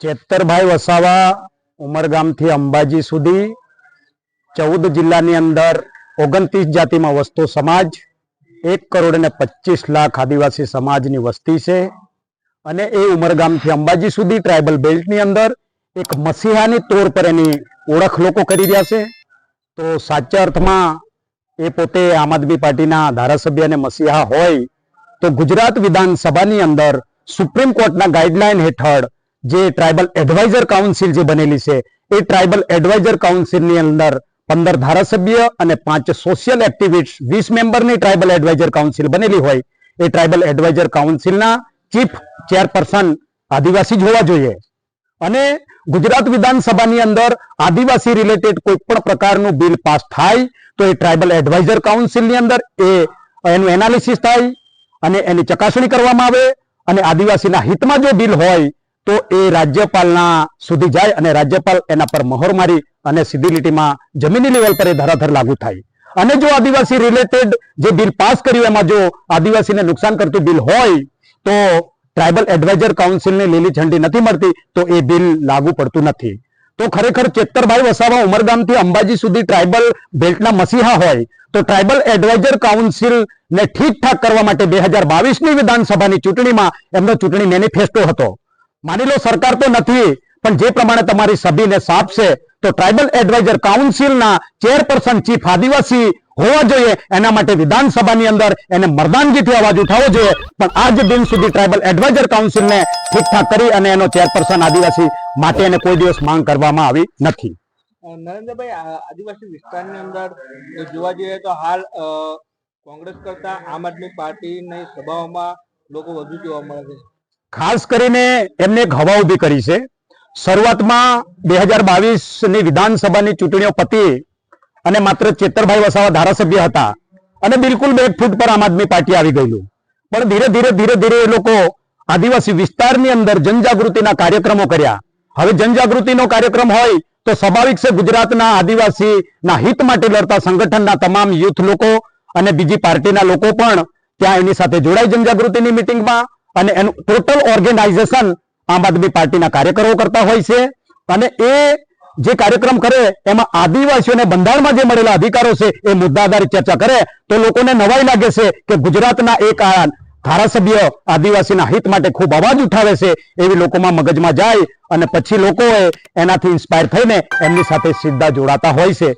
ચેતરભાઈ વસાવા ઉમરગામથી અંબાજી સુધી ચૌદ જિલ્લાની અંદર ઓગણત્રીસ જાતિમાં વસતો સમાજ, એક કરોડ અને પચીસ લાખ આદિવાસી સમાજની વસ્તી છે. અને એ ઉમરગામથી અંબાજી સુધી ટ્રાઇબલ બેલ્ટની અંદર એક મસીહાની તોર પર એની ઓળખ લોકો કરી રહ્યા છે. તો સાચા અર્થમાં એ પોતે આમ આદમી પાર્ટીના ધારાસભ્ય અને મસીહા હોય તો ગુજરાત વિધાનસભાની અંદર સુપ્રીમ કોર્ટના ગાઈડલાઈન હેઠળ જે ટ્રાઇબલ એડવાઇઝર કાઉન્સિલ જે બનેલી છે, એ ટ્રાઇબલ એડવાઇઝર કાઉન્સિલની અંદર પંદર ધારાસભ્ય અને પાંચ સોશિયલ એક્ટિવિસ્ટ વીસ મેમ્બરની ટ્રાઇબલ એડવાઇઝર કાઉન્સિલ બનેલી હોય. એ ટ્રાઇબલ એડવાઇઝર કાઉન્સિલના ચીફ ચેરપર્સન આદિવાસી જ હોવા જોઈએ. અને ગુજરાત વિધાનસભાની અંદર આદિવાસી રિલેટેડ કોઈ પણ પ્રકારનું બિલ પાસ થાય, તો એ ટ્રાઇબલ એડવાઇઝર કાઉન્સિલની અંદર એ, એનું એનાલિસિસ થાય અને એની ચકાસણી કરવામાં આવે અને આદિવાસીના હિતમાં જો બિલ હોય તો એ રાજ્યપાલના સુધી જાય અને રાજ્યપાલ એના પર મહોર મારી અને સીધી લીટીમાં જમીની લેવલ પર એ ધરાધર લાગુ થાય. અને જો આદિવાસી રિલેટેડ જે બિલ પાસ કર્યું એમાં જો આદિવાસીને નુકસાન કરતું બિલ હોય, તો ટ્રાઇબલ એડવાઇઝર કાઉન્સિલને લીલી ઝંડી નથી મળતી, તો એ બિલ લાગુ પડતું નથી. તો ખરેખર ચેતરભાઈ વસાવા ઉમરગામથી અંબાજી સુધી ટ્રાઇબલ બેલ્ટના મસીહા હોય, તો ટ્રાઇબલ એડવાઇઝર કાઉન્સિલ ને ઠીક ઠાક કરવા માટે બે હજાર બાવીસની વિધાનસભાની ચૂંટણીમાં એમનો ચૂંટણી મેનિફેસ્ટો હતો. માની લો સરકાર તો નથી, પણ જે પ્રમાણે તમારી સભીને સાપ તો ટ્રાઇબલ એડવાઇઝર કાઉન્સિલના ચેરપર્સન ચીફ આદિવાસી હોવા જોઈએ. એના માટે વિધાનસભાની અંદર એને મરદાનગીથી અવાજ ઉઠાવવો જોઈએ. પણ આજ દિન સુધી ટ્રાઇબલ એડવાઇઝર કાઉન્સિલને ઠીકઠાક કરી અને એનો ચેરપર્સન આદિવાસી માટે એને કોઈ દિવસ માંગ કરવામાં આવી નથી. નરેન્દ્રભાઈ આદિવાસી વિસ્તારની અંદર જોવા જઈએ તો હાલ કોંગ્રેસ કરતા આમ આદમી પાર્ટીની સભાઓમાં લોકો વધુ જોવા મળે છે. ખાસ કરીને એમને એક હવા ઊભી કરી છે. શરૂઆતમાં બે હજાર બાવીસની વિધાનસભાની ચૂંટણીઓ પતી અને માત્ર ચેતરભાઈ વસાવા ધારાસભ્ય હતા અને બિલકુલ બે ફૂટ પર આમ આદમી પાર્ટી આવી ગયેલું. પણ ધીરે ધીરે ધીરે ધીરે એ લોકો આદિવાસી વિસ્તારની અંદર જનજાગૃતિના કાર્યક્રમો કર્યા. હવે જનજાગૃતિનો કાર્યક્રમ હોય તો સ્વાભાવિક છે ગુજરાતના આદિવાસીના હિત માટે લડતા સંગઠનના તમામ યુથ લોકો અને બીજી પાર્ટીના લોકો પણ ત્યાં એની સાથે જોડાય જનજાગૃતિની મિટિંગમાં. અને એનું ટોટલ ઓર્ગેનાઇઝેશન આમ આદમી પાર્ટીના કાર્યકરો કરતા હોય છે. અને એ જે કાર્યક્રમ કરે, એમાં આદિવાસીઓને બંધારણમાં જે મળેલા અધિકારો છે, એ મુદ્દા આધારિત ચર્ચા કરે, તો લોકોને નવાઈ લાગે છે કે ગુજરાતના એક ધારાસભ્ય આદિવાસીના હિત માટે ખૂબ અવાજ ઉઠાવે છે, એવી લોકોમાં મગજમાં જાય અને પછી લોકોએ એનાથી ઇન્સ્પાયર થઈને એમની સાથે સીધા જોડાતા હોય છે.